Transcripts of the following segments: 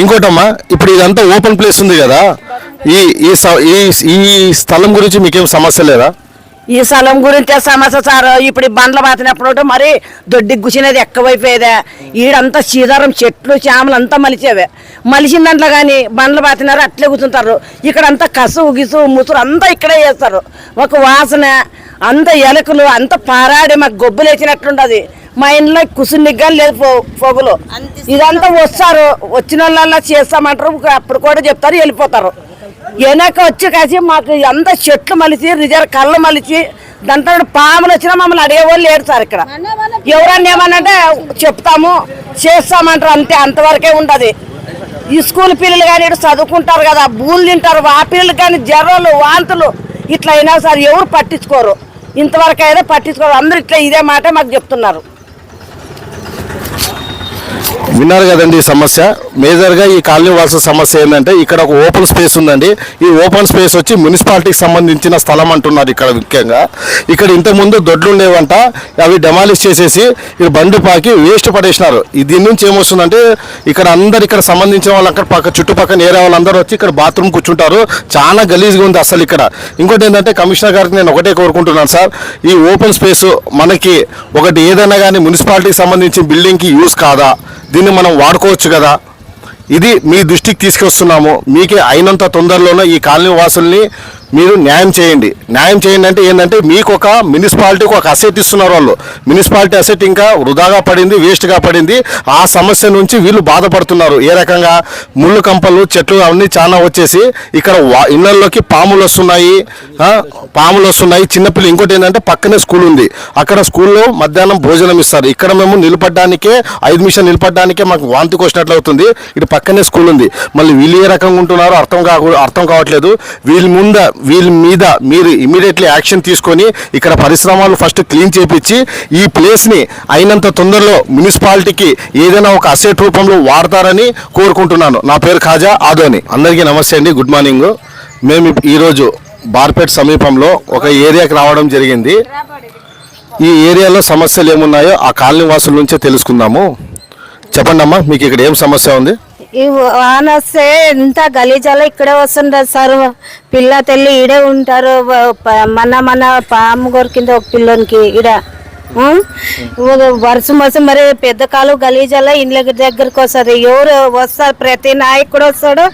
ఇంకోటమ్మా ఇప్పుడు ఇదంతా open place ఉంది కదా. ఈ ఈ ఈ స్థలం గురించి మీకేం సమస్య లేదా? ఈ స్థలం గురించే సమస్య సార్. ఇప్పుడు ఈ బండ్లు పాతినప్పుడు మరి దొడ్డికి గుసినది ఎక్కువైపోయేదే. ఈడంతా సీదారం చెట్లు చేమలు అంతా మలిచేవే. మలిచిన దాంట్లో కానీ బండ్లు పాతినారు అట్లే కూర్చుంటారు. ఇక్కడ అంతా కసు ఉగిసు ముసురు అంతా ఇక్కడే చేస్తారు. ఒక వాసన అంత ఎలకలు అంత పారాడి మాకు గొబ్బులు వేసినట్లుండదు మా ఇంట్లో కుసునిగ్గా లేదు పొగలు ఇదంతా వస్తారు. వచ్చిన వాళ్ళ చేస్తామంటారు. అప్పుడు కూడా చెప్తారు వెళ్ళిపోతారు. వెనక వచ్చి కాసి మాకు అంత చెట్లు మలిచి రిజర్వ్ కళ్ళు మలిచి దాంట్లో పాములు వచ్చినా మమ్మల్ని అడిగేవాళ్ళు లేరు సార్ ఇక్కడ. ఎవరన్నా ఏమన్నంటే చెప్తాము చేస్తామంటారు అంతే అంతవరకే ఉండదు. ఈ స్కూల్ పిల్లలు కానీ చదువుకుంటారు కదా బూలు తింటారు ఆ పిల్లలు కానీ జ్వరాలు వాంతులు ఇట్లా అయినా సార్ ఎవరు పట్టించుకోరు. ఇంతవరకు అయితే పట్టించుకోరు. అందరూ ఇట్లా ఇదే మాట మాకు చెప్తున్నారు. విన్నారు కదండి ఈ సమస్య. మేజర్గా ఈ కాలనీ వాసుల సమస్య ఏంటంటే ఇక్కడ ఒక ఓపెన్ స్పేస్ ఉందండి. ఈ ఓపెన్ స్పేస్ వచ్చి మున్సిపాలిటీకి సంబంధించిన స్థలం అంటున్నారు ఇక్కడ ముఖ్యంగా. ఇక్కడ ఇంతకుముందు దొడ్లు ఉండేవంట అవి డెమాలిష్ చేసేసి ఇక్కడ బండి పాకి వేస్ట్ పడేసినారు. దీని నుంచి ఏమొస్తుందంటే ఇక్కడ అందరు ఇక్కడ సంబంధించిన వాళ్ళు అక్కడ పక్క చుట్టుపక్కల ఏరియా వాళ్ళందరూ వచ్చి ఇక్కడ బాత్రూమ్ కూర్చుంటారు. చాలా గలీజ్గా ఉంది అసలు ఇక్కడ. ఇంకోటి ఏంటంటే కమిషనర్ గారికి నేను ఒకటే కోరుకుంటున్నాను సార్. ఈ ఓపెన్ స్పేస్ మనకి ఒకటి ఏదైనా కానీ మున్సిపాలిటీకి సంబంధించిన బిల్డింగ్కి యూస్ కాదా? దీన్ని మనం వాడుకోవచ్చు కదా. ఇది మీ దృష్టికి తీసుకొస్తున్నాము. మీకే అయినంత తొందరలోనే ఈ కాలనీ వాసుల్ని మీరు న్యాయం చేయండి. న్యాయం చేయండి అంటే ఏంటంటే మీకు ఒక మున్సిపాలిటీకి ఒక అసెట్ ఇస్తున్నారు వాళ్ళు. మున్సిపాలిటీ అసెట్ ఇంకా వృధాగా పడింది వేస్ట్గా పడింది. ఆ సమస్య నుంచి వీళ్ళు బాధపడుతున్నారు. ఏ రకంగా? ముళ్ళు కంపలు చెట్లు అవన్నీ చాలా వచ్చేసి ఇక్కడ వా- పాములు వస్తున్నాయి. పాములు వస్తున్నాయి. చిన్నపిల్లలు ఇంకోటి ఏంటంటే పక్కనే స్కూల్ ఉంది. అక్కడ స్కూల్లో మధ్యాహ్నం భోజనం ఇస్తారు. ఇక్కడ మేము నిలబడ్డానికే ఐదు నిమిషం నిలబడ్డానికే మాకు వాంతికి వచ్చినట్లు అవుతుంది. ఇటు పక్కనే స్కూల్ ఉంది. మళ్ళీ వీళ్ళు ఏ రకంగా ఉంటున్నారో అర్థం కాకు అర్థం కావట్లేదు. వీళ్ళ ముంద వీళ్ళ మీద మీరు ఇమీడియట్లీ యాక్షన్ తీసుకొని ఇక్కడ పరిశ్రమలు ఫస్ట్ క్లీన్ చేపించి ఈ ప్లేస్ని అయినంత తొందరలో మున్సిపాలిటీకి ఏదైనా ఒక అసెట్ రూపంలో వాడతారని కోరుకుంటున్నాను. నా పేరు ఖాజా ఆదోని. అందరికీ నమస్తే అండి. గుడ్ మార్నింగ్ మేము ఈరోజు బార్పేట్ సమీపంలో ఒక ఏరియాకి రావడం జరిగింది. ఈ ఏరియాలో సమస్యలు ఏమున్నాయో ఆ కాలనీ వాసుల నుంచే తెలుసుకుందాము. చెప్పండి అమ్మా మీకు ఇక్కడ ఏం సమస్య ఉంది? ఈ వాన వస్తే ఎంత గలీజాలో ఇక్కడే వస్తుంటారు సార్. పిల్ల తల్లి ఈడే ఉంటారు. మన మన పాము కొరికింది ఒక పిల్లోనికి. ఈడ వర్షం వస్తే మరి పెద్ద కాలు గలీజాలో ఇండ్ల దగ్గరికి వస్తుంది. ఎవరు వస్తారు ప్రతి నాయకుడు వస్తాడు.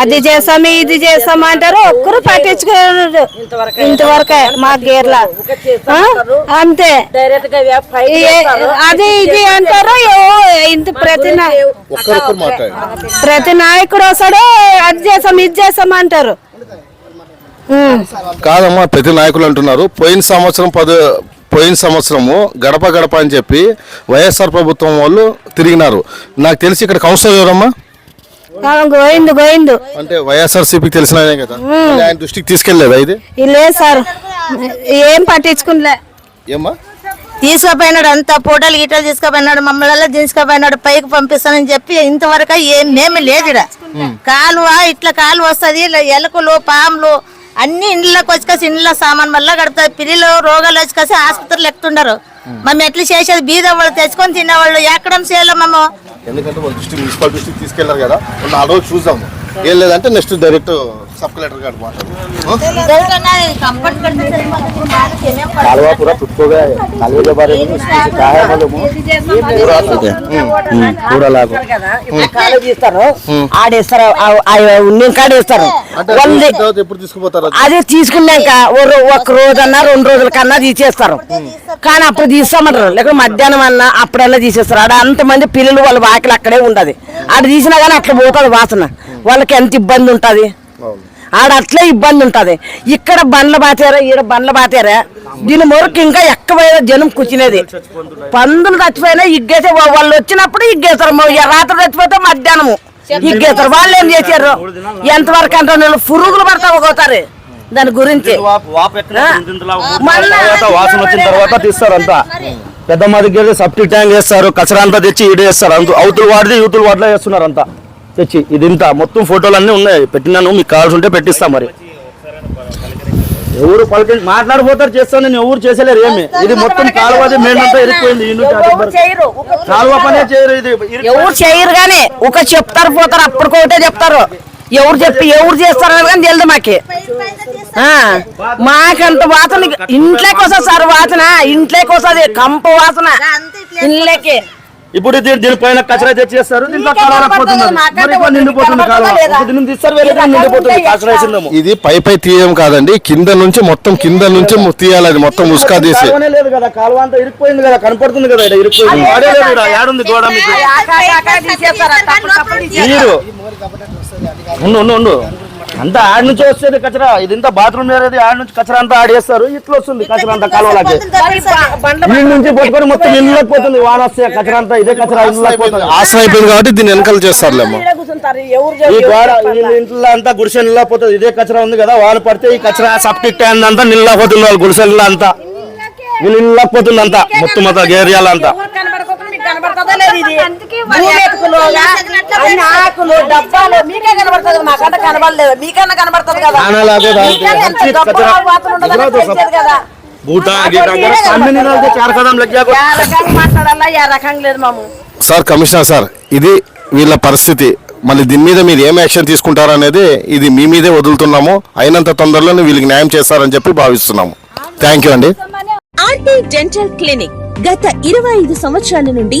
అది చేస్తాము ఇది చేస్తాము అంటారు. ఒక్కరు పట్టించుకోరు. ఇంతవరకే మా గేర్ల? అంతే. అది ఇది అంటారు. ఇంత ప్రతి ప్రతి నాయకుడు వస్తాడు. అది చేస్తాం ఇది చేస్తాం అంటారు. కాదమ్మా ప్రతి నాయకులు అంటున్నారు. పోయిన సంవత్సరం పది పోయిన సంవత్సరము గడప గడప అని చెప్పి వైఎస్ఆర్ ప్రభుత్వం వాళ్ళు తిరిగినారు. నాకు తెలిసి ఇక్కడ కౌన్సిలర్ ఎవరమ్మా? గోయిందు గోయిందు అంటే వైఎస్ఆర్ సిపికి తెలిసిన ఆయనే కదా? మళ్ళీ ఆయన దృష్టికి తీసుకెళ్ళేదా ఇది? ఇల్లే సార్. ఏం పట్టించుకునిలే. ఏమ్మా? తీసుకుపోయినాడు అంత ఫోటోలు గిటోలు తీసుకుపోయినాడు మమ్మల్ని తీసుకుపోయినాడు పైకి పంపిస్తానని చెప్పి ఇంతవరకు ఏమేమి లేదు. కాలువ ఇట్లా కాలువ వస్తుంది ఎలుకలు పాములు అన్ని ఇండ్లకి వచ్చి ఇండ్ల సామాన్ వల్ల గడుపుతారు పిల్లలు రోగాలు వచ్చి ఆసుపత్రులు ఎక్కుతుండరు. మేము ఎట్లా చేసేది? బీద వాళ్ళు తెచ్చుకొని తినేవాళ్ళు. ఎక్కడ చేయాలి మేము ఎందుకంటే వాళ్ళ దృష్టి మున్సిపల్ దృష్టికి తీసుకెళ్ళారు కదా. వాళ్ళు చూసాము రోజు ఏం లేదంటే నెక్స్ట్ డైరెక్ట్ సబ్ కలెక్టర్ గారు కంఫర్ట్ कालवा पूरा टूट गया है कालवे के बारे में इसकी क्या है मालूम पूरा पूरा लाभ కాలు తీస్తారు ఆడేస్తారు ఉన్న కాడేస్తారు అంటే వాళ్ళు చూసిన తర్వాత ఎప్పుడు తీసుకుపోతారు అది? అది తీసుకున్నాక ఓ రో- ఒక రోజన్నా రెండు రోజుల కన్నా తీసేస్తారు కానీ అప్పుడు తీస్తామంటారు లేకపోతే మధ్యాహ్నం అన్నా అప్పుడన్నా తీసేస్తారు ఆడ అంతమంది పిల్లలు వాళ్ళ వాకిలు అక్కడే ఉండదు ఆడ తీసినా కానీ అట్లా పోతుంది వాసన వాళ్ళకి ఎంత ఇబ్బంది ఉంటుంది ఆడ అట్లే ఇబ్బంది ఉంటుంది. ఇక్కడ బండ్లు బాతారా ఈడ బండ్లు బాతారా దీని మొరకు ఇంకా ఎక్కువైన జనం కూర్చునేది. పందులు చచ్చిపోయినా ఇగ్గేసే వాళ్ళు వచ్చినప్పుడు ఇగ్గేస్తారు. మొ- రాత్రి చచ్చిపోతే మధ్యాహ్నము. ఇగ్గేస్తారు. వాళ్ళు ఏం చేశారు? ఎంతవరకు అంటే పురుగులు పడతా పోతారు దాని గురించి. మళ్ళా తర్వాత వాసన వచ్చిన తర్వాత తీస్తారు అంతా. పెద్దమ్మ దగ్గర సబ్సిడీ ట్యాంక్ వేస్తారు. కచరా అంతా తెచ్చి ఈడ వేస్తారు. అంత అవతల వాడిది యూతుల వాటిలో వేస్తున్నారు అంతా. తెచ్చి ఇది ఇంత మొత్తం ఫోటోలు అన్నీ ఉన్నాయి. పెట్టినాను మీకు కావాల్సి ఉంటే పెట్టిస్తా మరి. ఎవరు పలికి మాట్లాడిపోతారు చేస్తాను నేను ఎవరు చేసేలేరు ఏమి? ఇది మొత్తం కాలువది. చేయరు. ఒక కాలువ పనే చేయరు ఇది ఎవరు చేయరు గానీ ఒక చెప్తారు పోతారు అప్పటికొకటే చెప్తారు. ఎవరు చెప్పి ఎవరు చేస్తారు అనేది కానీ తెలియదు మాకి. ఆ, మాకంత వాసన ఇంట్లోకి వస్తుంది సార్ వాసన ఇంట్లోకి వస్తుంది కంప వాసన. ఇంట్లోకి. ఇప్పుడు దీని దీనిపైన కచరా వేసిందేమో ఇది పై పై తీయడం కాదండి. కింద నుంచి మొత్తం కింద నుంచి ము- తీయాలి అది మొత్తం ఉసుకా తీసి. లేదు కదా. కాలువ అంతా ఇరికిపోయింది కదా. కనపడుతుంది కదా. ఇక్కడ ఇరికిపోయింది ఏడుంది గోడ ఉండు ఉండు ఉండు. అంతా ఆడ నుంచి వస్తుంది కచరా. ఇది ఇంత బాత్రూమ్ ఏరేది ఆడ నుంచి కచరా అంతా ఆడేస్తారు. ఇట్లా వస్తుంది కచరా అంతా కాలువలకి నుంచి పట్టుకొని మొత్తం ఇళ్ళకి పోతుంది వాన వస్తే కచరా అంతా ఇదే కచరా ఇళ్ళకి పోతుంది ఆసన అయిపోయింది. కాబట్టి దీన్ని వెనకాల ఎవరు ఈ గోడ? ఇంట్లో అంతా గుడిసె నీళ్ళ పోతుంది. ఇదే కచరా ఉంది కదా వాన పడితే ఈ కచరా సప్టిక్ ట్యాంక్ అంతా నీళ్ళ పోతుంది వాళ్ళ గుడిసె అంతా. వీళ్ళు ఇళ్ళకి పోతుంది అంతా మొత్తం అంతా ఎవరు ఇది? అన్ని ఆకులు డబ్బాలు మీకే కనబడుతుంది మాకంటే కనబడలేదు. మీకన్నా కనబడుతుంది కదా. కదా. సార్ కమిషనర్ సార్ ఇది వీళ్ళ పరిస్థితి. మళ్ళీ దీని మీద మీరు ఏం యాక్షన్ తీసుకుంటారు అనేది ఇది మీ మీదే వదులుతున్నాము. అయినంత తొందరలోనే వీళ్ళకి న్యాయం చేస్తారని చెప్పి భావిస్తున్నాము. థ్యాంక్ యూ అండి. ఆర్టీ డెంటల్ క్లినిక్ గత ఇరవై ఐదు సంవత్సరాల నుండి